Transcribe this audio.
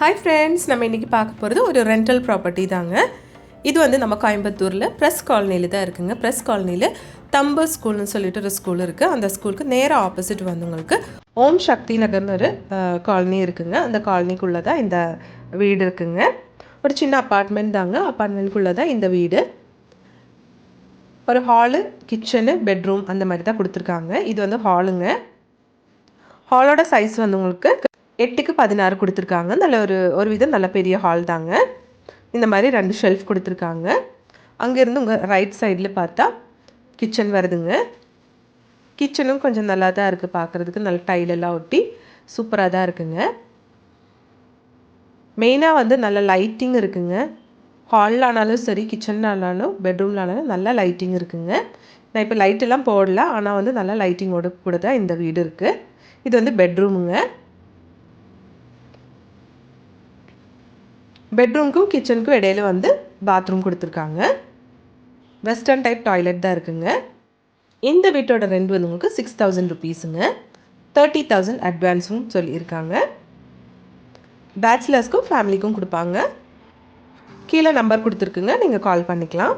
Hi friends நம்ம இன்றைக்கி பார்க்க போகிறது ஒரு ரெண்டல் ப்ராப்பர்ட்டி தாங்க. இது வந்து நம்ம கோயம்புத்தூரில் ப்ரெஸ் காலனியில் தான் இருக்குங்க. ப்ரெஸ் காலனியில் தம்பு ஸ்கூல்னு சொல்லிட்டு ஒரு ஸ்கூல் இருக்குது அந்த ஸ்கூலுக்கு நேராக ஆப்போசிட் வந்தவங்களுக்கு ஓம் சக்தி நகர்னு ஒரு காலனி இருக்குங்க. அந்த காலனிக்குள்ளே தான் இந்த வீடு இருக்குங்க. ஒரு சின்ன அப்பார்ட்மெண்ட் தாங்க. அப்பார்ட்மெண்ட்குள்ளே தான் இந்த வீடு. ஒரு ஹாலு கிச்சனு பெட்ரூம் அந்த மாதிரி தான் கொடுத்துருக்காங்க. இது வந்து ஹாலுங்க ஹாலோட சைஸ் வந்து உங்களுக்கு எட்டுக்கு பதினாறு கொடுத்துருக்காங்க. நல்ல ஒரு ஒரு விதம் நல்ல பெரிய ஹால் தாங்க. இந்த மாதிரி ரெண்டு ஷெல்ஃப் கொடுத்துருக்காங்க. அங்கேருந்து உங்கள் ரைட் சைடில் பார்த்தா கிச்சன் வருதுங்க. கிச்சனும் கொஞ்சம் நல்லா தான் இருக்குது பார்க்குறதுக்கு. நல்ல டைலெல்லாம் ஒட்டி சூப்பராக தான் இருக்குங்க. மெயினாக வந்து நல்ல லைட்டிங் இருக்குங்க. ஹாலில் ஆனாலும் சரி கிச்சனில் ஆனாலும் பெட்ரூமில் ஆனாலும் நல்லா லைட்டிங் இருக்குங்க. நான் இப்போ லைட்டெல்லாம் போடல ஆனால் வந்து நல்லா லைட்டிங்கோட கூட தான் இந்த வீடு இருக்குது இது வந்து பெட்ரூமுங்க பெட்ரூம்க்கும் கிச்சனுக்கும் இடையில வந்து பாத்ரூம் கொடுத்துருக்காங்க. வெஸ்டர்ன் டைப் டாய்லெட் தான் இருக்குங்க. இந்த வீட்டோட ரெண்ட் வந்து உங்களுக்கு சிக்ஸ் தௌசண்ட் ருபீஸுங்க தேர்ட்டி தௌசண்ட் அட்வான்ஸும் சொல்லியிருக்காங்க. பேச்சுலர்ஸ்க்கும் ஃபேமிலிக்கும் கொடுப்பாங்க. கீழே நம்பர் கொடுத்துருக்குங்க. நீங்கள் கால் பண்ணிக்கலாம்.